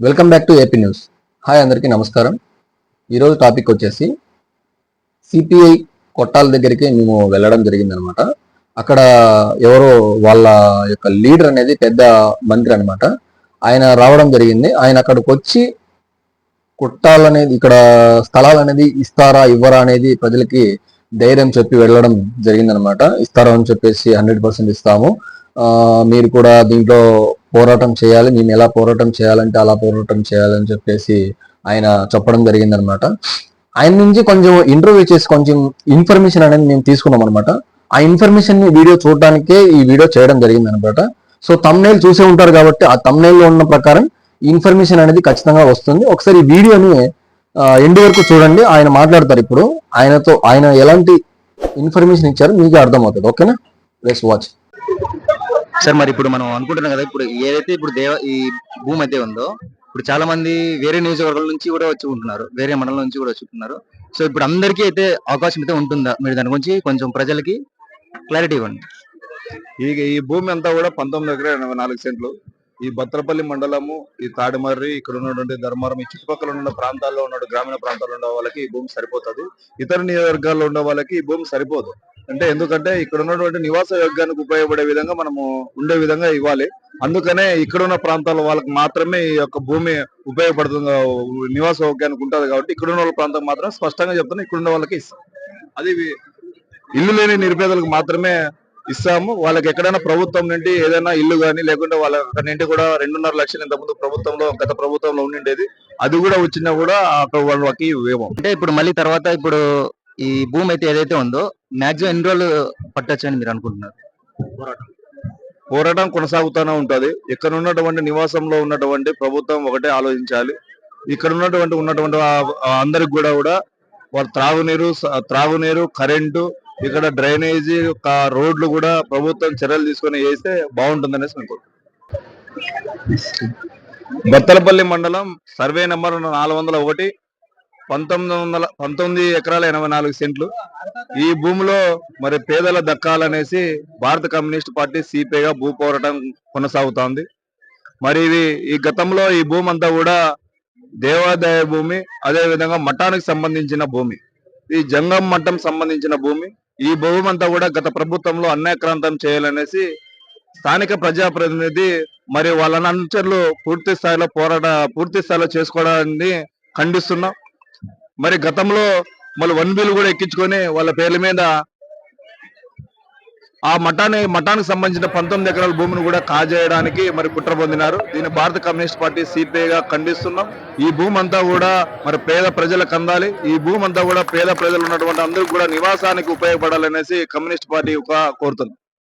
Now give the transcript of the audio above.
Welcome back to AP news hi అందరికీ నమస్కారం. ఈరోజు టాపిక్ వచ్చేసి సిపిఐ కొట్టాల దగ్గరికి మేము వెళ్ళడం జరిగిందనమాట. అక్కడ ఎవరో వాళ్ళ యొక్క లీడర్ అనేది పెద్ద మంత్రి అనమాట. ఆయన రావడం జరిగింది. ఆయన అక్కడికి వచ్చి కొట్టాలనేది ఇక్కడ స్థలాలు అనేది ఇస్తారా ఇవ్వరా అనేది ప్రజలకి ధైర్యం చెప్పి వెళ్ళడం జరిగిందనమాట. ఇస్తారా అని చెప్పేసి హండ్రెడ్ పర్సెంట్ ఇస్తాము. మీరు కూడా దీంట్లో పోరాటం చేయాలి. మేము ఎలా పోరాటం చేయాలంటే అలా పోరాటం చేయాలని చెప్పేసి ఆయన చెప్పడం జరిగిందనమాట. ఆయన నుంచి కొంచెం ఇంటర్వ్యూ చేసి కొంచెం ఇన్ఫర్మేషన్ అనేది మేము తీసుకున్నాం అనమాట ఆ ఇన్ఫర్మేషన్ని వీడియో చూడడానికే ఈ వీడియో చేయడం జరిగింది అనమాట సో తమ్నైల్ చూసే ఉంటారు కాబట్టి ఆ తమ్నైల్లో ఉన్న ప్రకారం ఇన్ఫర్మేషన్ అనేది ఖచ్చితంగా వస్తుంది. ఒకసారి ఈ వీడియోని ఎండ్ వరకు చూడండి ఆయన మాట్లాడతారు ఇప్పుడు. ఆయనతో ఆయన ఎలాంటి ఇన్ఫర్మేషన్ ఇచ్చారో మీకే అర్థమవుతుంది. ఓకేనా లెట్స్ వాచ్ సార్ మరి ఇప్పుడు మనం అనుకుంటున్నాం కదా ఇప్పుడు ఏదైతే ఇప్పుడు దేవ ఈ భూమి అయితే ఉందో ఇప్పుడు చాలా మంది వేరే నియోజకవర్గాల నుంచి కూడా వచ్చి ఉంటున్నారు వేరే మండలం నుంచి కూడా వచ్చి ఉంటున్నారు. సో ఇప్పుడు అందరికీ అయితే అవకాశం అయితే ఉంటుందా? మీరు దాని గురించి కొంచెం ప్రజలకి క్లారిటీ ఇవ్వండి. ఈ ఈ భూమి అంతా కూడా పంతొమ్మిది ఎకరా ఎనభై నాలుగు సెంట్లు. ఈ భద్రపల్లి మండలము ఈ తాడిమర్రి ఇక్కడ ఉన్నటువంటి ధర్మవరం ఈ చుట్టుపక్కల ఉన్న ప్రాంతాల్లో ఉన్న గ్రామీణ ప్రాంతాల్లో ఉన్న వాళ్ళకి ఈ భూమి సరిపోతుంది. ఇతర నియోజకవర్గాల్లో ఉన్న వాళ్ళకి ఈ భూమి సరిపోదు. అంటే ఎందుకంటే ఇక్కడ ఉన్నటువంటి నివాస యోగ్యానికి ఉపయోగపడే విధంగా మనము ఉండే విధంగా ఇవ్వాలి. అందుకనే ఇక్కడ ఉన్న ప్రాంతాల వాళ్ళకి మాత్రమే ఈ యొక్క భూమి ఉపయోగపడుతుంది నివాస యోగ్యానికి ఉంటుంది కాబట్టి ఇక్కడ ఉన్న వాళ్ళ ప్రాంతం మాత్రం స్పష్టంగా చెప్తున్నా ఇక్కడ ఉన్న వాళ్ళకి ఇస్తాం. అది ఇల్లు లేని నిరుపేదలకు మాత్రమే ఇస్తాము. వాళ్ళకి ఎక్కడైనా ప్రభుత్వం నుండి ఏదైనా ఇల్లు కానీ లేకుంటే వాళ్ళ అక్కడి నుండి కూడా రెండున్నర లక్షలు ఇంతకుముందు ప్రభుత్వంలో గత ప్రభుత్వంలో ఉండిండేది. అది కూడా వచ్చినా కూడా వాళ్ళకి ఇవ్వము. అంటే ఇప్పుడు మళ్ళీ తర్వాత ఇప్పుడు ఈ భూమి అయితే ఏదైతే ఉందో మాక్సిమం ఎన్ని రోజులు పట్టొచ్చు అని మీరు అనుకుంటున్నారు? పోరాటం. కొనసాగుతూనే ఉంటది. ఇక్కడ ఉన్నటువంటి నివాసంలో ఉన్నటువంటి ప్రభుత్వం ఒకటే ఆలోచించాలి. ఇక్కడ ఉన్నటువంటి ఉన్నటువంటి అందరికి కూడా కూడా వాళ్ళ త్రాగునీరు త్రాగునీరు కరెంటు ఇక్కడ డ్రైనేజీ రోడ్లు కూడా ప్రభుత్వం చర్యలు తీసుకొని వేస్తే బాగుంటుందనేసి అనుకో బత్తలపల్లి మండలం సర్వే నెంబర్ నాలుగు వందల ఒకటి పంతొమ్మిది వందల పంతొమ్మిది ఎకరాల ఎనభై నాలుగు సెంట్లు. ఈ భూమిలో మరి పేదల దక్కాలనేసి భారత కమ్యూనిస్ట్ పార్టీ సిపిఐగా భూ పోరాటం కొనసాగుతోంది. మరి ఇది ఈ గతంలో ఈ భూమి అంతా కూడా దేవాదాయ భూమి అదే విధంగా మఠానికి సంబంధించిన భూమి. ఈ జంగం మఠం సంబంధించిన భూమి ఈ భూమి అంతా కూడా గత ప్రభుత్వంలో అన్యాక్రాంతం చేయాలనేసి స్థానిక ప్రజాప్రతినిధి మరి వాళ్ళ అనుచరులు పూర్తి స్థాయిలో పోరాట పూర్తి స్థాయిలో చేసుకోవడాన్ని ఖండిస్తున్నాం. మరి గతంలో మళ్ళీ వన్ బిల్ కూడా ఎక్కించుకొని వాళ్ళ పేర్ల మీద ఆ మఠాన్ని మఠానికి సంబంధించిన పంతొమ్మిది ఎకరాల భూమిని కూడా కాజేయడానికి మరి కుట్ర పొందినారు. దీన్ని భారత కమ్యూనిస్ట్ పార్టీ సిపిఐగా ఖండిస్తున్నాం. ఈ భూమి అంతా కూడా మరి పేద ప్రజలకు అందాలి. ఈ భూమి అంతా కూడా పేద ప్రజలు ఉన్నటువంటి అందరూ కూడా నివాసానికి ఉపయోగపడాలనేసి కమ్యూనిస్ట్ పార్టీ ఒక కోరుతుంది.